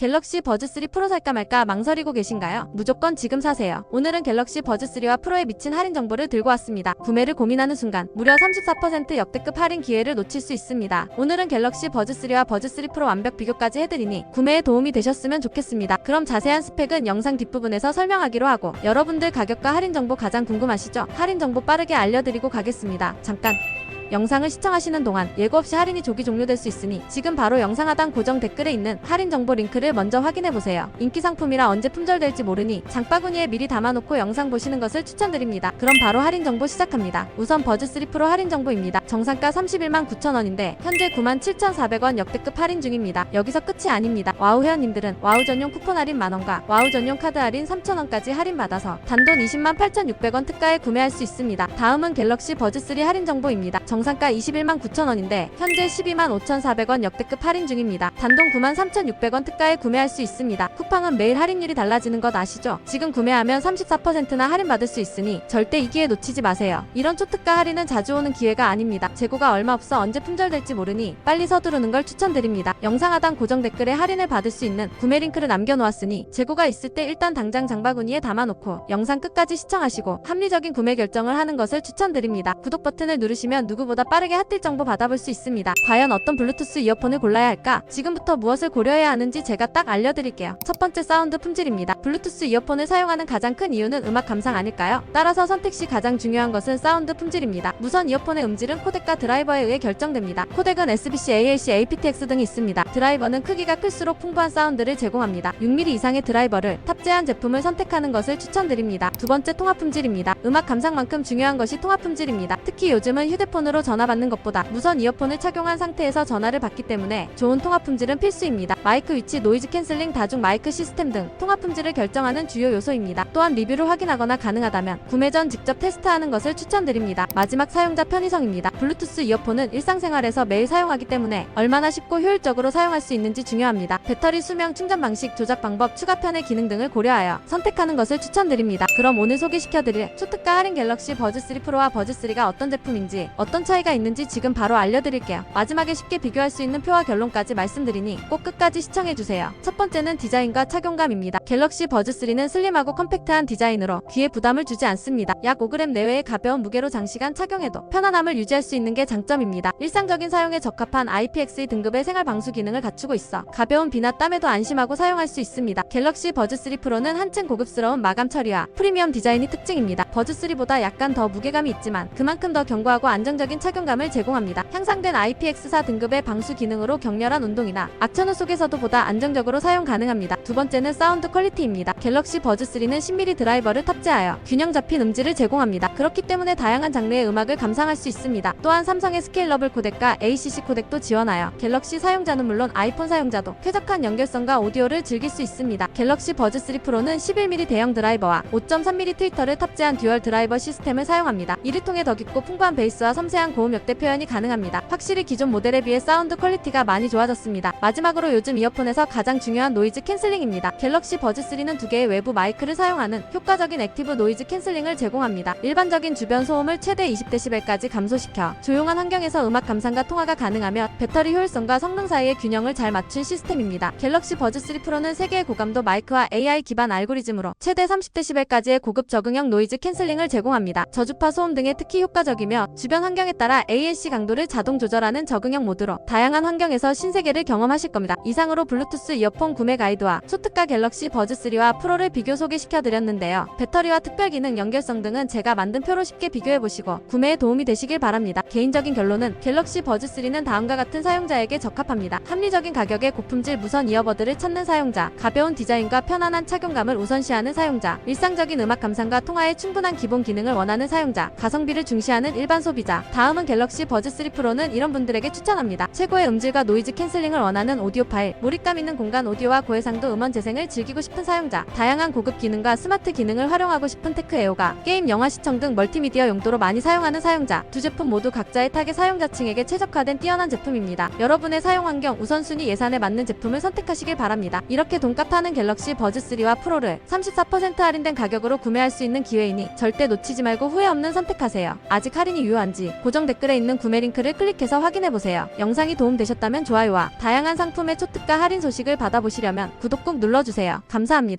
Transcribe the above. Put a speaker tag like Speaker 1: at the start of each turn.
Speaker 1: 갤럭시 버즈 3 프로 살까 말까 망설이고 계신가요? 무조건 지금 사세요. 오늘은 갤럭시 버즈 3와 프로에 미친 할인 정보를 들고 왔습니다. 구매를 고민하는 순간 무려 34% 역대급 할인 기회를 놓칠 수 있습니다. 오늘은 갤럭시 버즈 3와 버즈 3 프로 완벽 비교까지 해드리니 구매에 도움이 되셨으면 좋겠습니다. 그럼 자세한 스펙은 영상 뒷부분에서 설명하기로 하고 여러분들 가격과 할인 정보 가장 궁금하시죠? 할인 정보 빠르게 알려드리고 가겠습니다. 잠깐 영상을 시청하시는 동안 예고 없이 할인이 조기 종료될 수 있으니 지금 바로 영상 하단 고정 댓글에 있는 할인 정보 링크를 먼저 확인해 보세요. 인기 상품이라 언제 품절될지 모르니 장바구니에 미리 담아놓고 영상 보시는 것을 추천드립니다. 그럼 바로 할인 정보 시작합니다. 우선 버즈 3 프로 할인 정보입니다. 정상가 31만 9천 원인데 현재 9만 7,400원 역대급 할인 중입니다. 여기서 끝이 아닙니다. 와우 회원님들은 와우 전용 쿠폰 할인 만원과 와우 전용 카드 할인 3,000원까지 할인 받아서 단돈 20만 8,600원 특가에 구매할 수 있습니다. 다음은 갤럭시 버즈 3 할인 정보입니다. 정 상가 21만 9천 원인데 현재 12만 5,400원 역대급 할인 중입니다. 단돈 9만 3,600원 특가에 구매할 수 있습니다. 쿠팡은 매일 할인율이 달라지는 것 아시죠? 지금 구매하면 34%나 할인 받을 수 있으니 절대 이 기회 놓치지 마세요. 이런 초특가 할인은 자주 오는 기회가 아닙니다. 재고가 얼마 없어 언제 품절될지 모르니 빨리 서두르는 걸 추천드립니다. 영상 하단 고정 댓글에 할인을 받을 수 있는 구매 링크를 남겨놓았으니 재고가 있을 때 일단 당장 장바구니에 담아놓고 영상 끝까지 시청하시고 합리적인 구매 결정을 하는 것을 추천드립니다. 구독 버튼을 누르시면 누구보다 빠르게 핫딜 정보 받아볼 수 있습니다. 과연 어떤 블루투스 이어폰을 골라야 할까? 지금부터 무엇을 고려해야 하는지 제가 딱 알려드릴게요. 첫 번째 사운드 품질입니다. 블루투스 이어폰을 사용하는 가장 큰 이유는 음악 감상 아닐까요? 따라서 선택 시 가장 중요한 것은 사운드 품질입니다. 무선 이어폰의 음질은 코덱과 드라이버에 의해 결정됩니다. 코덱은 SBC, AAC, aptX 등이 있습니다. 드라이버는 크기가 클수록 풍부한 사운드를 제공합니다. 6mm 이상의 드라이버를 탑재한 제품을 선택하는 것을 추천드립니다. 두 번째 통화 품질입니다. 음악 감상만큼 중요한 것이 통화 품질입니다. 특히 요즘은 휴대폰으로 전화 받는 것보다 무선 이어폰을 착용한 상태에서 전화를 받기 때문에 좋은 통화 품질은 필수입니다. 마이크 위치, 노이즈 캔슬링, 다중 마이크 시스템 등 통화 품질을 결정하는 주요 요소입니다. 또한 리뷰를 확인하거나 가능하다면 구매 전 직접 테스트하는 것을 추천드립니다. 마지막 사용자 편의성입니다. 블루투스 이어폰은 일상생활에서 매일 사용하기 때문에 얼마나 쉽고 효율적으로 사용할 수 있는지 중요합니다. 배터리 수명, 충전 방식, 조작 방법, 추가 편의 기능 등을 고려하여 선택하는 것을 추천드립니다. 그럼 오늘 소개시켜드릴 초특가 할인 갤럭시 버즈 3 프로와 버즈 3가 어떤 제품인지 어떤 차이가 있는지 지금 바로 알려드릴게요. 마지막에 쉽게 비교할 수 있는 표와 결론까지 말씀드리니 꼭 끝까지 시청해주세요. 첫 번째는 디자인과 착용감입니다. 갤럭시 버즈 3는 슬림하고 컴팩트한 디자인으로 귀에 부담을 주지 않습니다. 약 5g 내외의 가벼운 무게로 장시간 착용해도 편안함을 유지할 수 있는 게 장점입니다. 일상적인 사용에 적합한 IPX 등급의 생활 방수 기능을 갖추고 있어 가벼운 비나 땀에도 안심하고 사용할 수 있습니다. 갤럭시 버즈 3 프로는 한층 고급스러운 마감 처리와 프리미엄 디자인이 특징입니다. 버즈 3보다 약간 더 무게감이 있지만 그만큼 더 견고하고 안정적인 착용감을 제공합니다. 향상된 IPX4 등급의 방수 기능으로 격렬한 운동이나 악천후 속에서도 보다 안정적으로 사용 가능합니다. 두 번째는 사운드 퀄리티입니다. 갤럭시 버즈 3는 10mm 드라이버를 탑재하여 균형 잡힌 음질을 제공합니다. 그렇기 때문에 다양한 장르의 음악을 감상할 수 있습니다. 또한 삼성의 스케일러블 코덱과 ACC 코덱도 지원하여 갤럭시 사용자는 물론 아이폰 사용자도 쾌적한 연결성과 오디오를 즐길 수 있습니다. 갤럭시 버즈 3 프로는 11mm 대형 드라이버와 5.3mm 트위터를 탑재한 듀얼 드라이버 시스템을 사용합니다. 이를 통해 더 깊고 풍부한 베이스와 섬세한 고음 역대 표현이 가능합니다. 확실히 기존 모델에 비해 사운드 퀄리티가 많이 좋아졌습니다. 마지막으로 요즘 이어폰에서 가장 중요한 노이즈 캔슬링입니다. 갤럭시 버즈 3는 두 개의 외부 마이크를 사용하는 효과적인 액티브 노이즈 캔슬링을 제공합니다. 일반적인 주변 소음을 최대 20dB까지 감소시켜 조용한 환경에서 음악 감상과 통화가 가능하며 배터리 효율성과 성능 사이의 균형을 잘 맞춘 시스템입니다. 갤럭시 버즈 3 프로는 3개의 고감도 마이크와 AI 기반 알고리즘으로 최대 30dB까지의 고급 적응형 노이즈 캔슬링을 제공합니다. 저주파 소음 등에 특히 효과적이며 주변 환경에 따라 AAC 강도를 자동 조절하는 적응형 모드로 다양한 환경에서 신세계를 경험하실 겁니다. 이상으로 블루투스 이어폰 구매 가이드와 초특가 갤럭시 버즈 3와 프로를 비교 소개시켜 드렸는데요. 배터리와 특별 기능 연결성 등은 제가 만든 표로 쉽게 비교해 보시고 구매에 도움이 되시길 바랍니다. 개인적인 결론은 갤럭시 버즈 3는 다음과 같은 사용자에게 적합합니다. 합리적인 가격에 고품질 무선 이어버드를 찾는 사용자, 가벼운 디자인과 편안한 착용감을 우선시하는 사용자, 일상적인 음악 감상과 통화에 충분한 기본 기능을 원하는 사용자, 가성비를 중시하는 일반 소비자. 다음은 갤럭시 버즈 3 프로는 이런 분들에게 추천합니다. 최고의 음질과 노이즈 캔슬링을 원하는 오디오 파일, 몰입감 있는 공간 오디오와 고해상도 음원 재생을 즐기고 싶은 사용자, 다양한 고급 기능과 스마트 기능을 활용하고 싶은 테크 애호가, 게임, 영화 시청 등 멀티미디어 용도로 많이 사용하는 사용자, 두 제품 모두 각자의 타겟 사용자층에게 최적화된 뛰어난 제품입니다. 여러분의 사용 환경 우선순위 예산에 맞는 제품을 선택하시길 바랍니다. 이렇게 돈값 하는 갤럭시 버즈 3와 프로를 34% 할인된 가격으로 구매할 수 있는 기회이니 절대 놓치지 말고 후회 없는 선택하세요. 아직 할인이 유효한지 곧 고정 댓글에 있는 구매 링크를 클릭해서 확인해보세요. 영상이 도움되셨다면 좋아요와 다양한 상품의 초특가 할인 소식을 받아보시려면 구독 꾹 눌러주세요. 감사합니다.